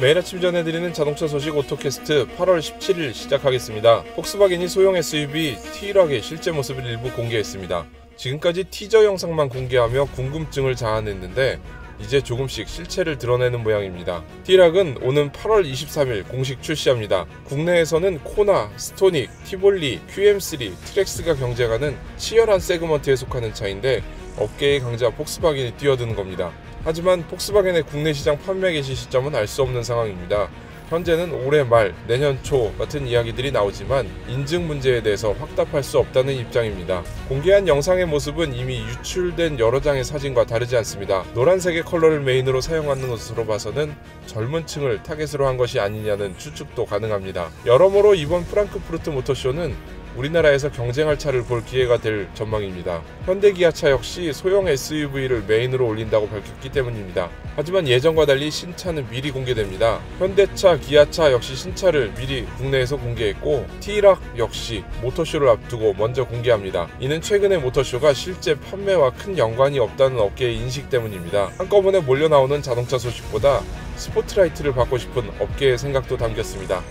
매일 아침 전해드리는 자동차 소식 오토캐스트 8월 17일 시작하겠습니다. 폭스바겐이 소형 SUV T-락의 실제 모습을 일부 공개했습니다. 지금까지 티저 영상만 공개하며 궁금증을 자아냈는데 이제 조금씩 실체를 드러내는 모양입니다. T-락은 오는 8월 23일 공식 출시합니다. 국내에서는 코나, 스토닉, 티볼리, QM3, 트렉스가 경쟁하는 치열한 세그먼트에 속하는 차인데 업계의 강자 폭스바겐이 뛰어드는 겁니다. 하지만 폭스바겐의 국내 시장 판매 개시 시점은 알 수 없는 상황입니다. 현재는 올해 말, 내년 초 같은 이야기들이 나오지만 인증 문제에 대해서 확답할 수 없다는 입장입니다. 공개한 영상의 모습은 이미 유출된 여러 장의 사진과 다르지 않습니다. 노란색의 컬러를 메인으로 사용하는 것으로 봐서는 젊은 층을 타겟으로 한 것이 아니냐는 추측도 가능합니다. 여러모로 이번 프랑크푸르트 모터쇼는 우리나라에서 경쟁할 차를 볼 기회가 될 전망입니다. 현대 기아차 역시 소형 SUV를 메인으로 올린다고 밝혔기 때문입니다. 하지만 예전과 달리 신차는 미리 공개됩니다. 현대차, 기아차 역시 신차를 미리 국내에서 공개했고 T락 역시 모터쇼를 앞두고 먼저 공개합니다. 이는 최근의 모터쇼가 실제 판매와 큰 연관이 없다는 업계의 인식 때문입니다. 한꺼번에 몰려 나오는 자동차 소식보다 스포트라이트를 받고 싶은 업계의 생각도 담겼습니다.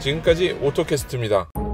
지금까지 오토캐스트입니다.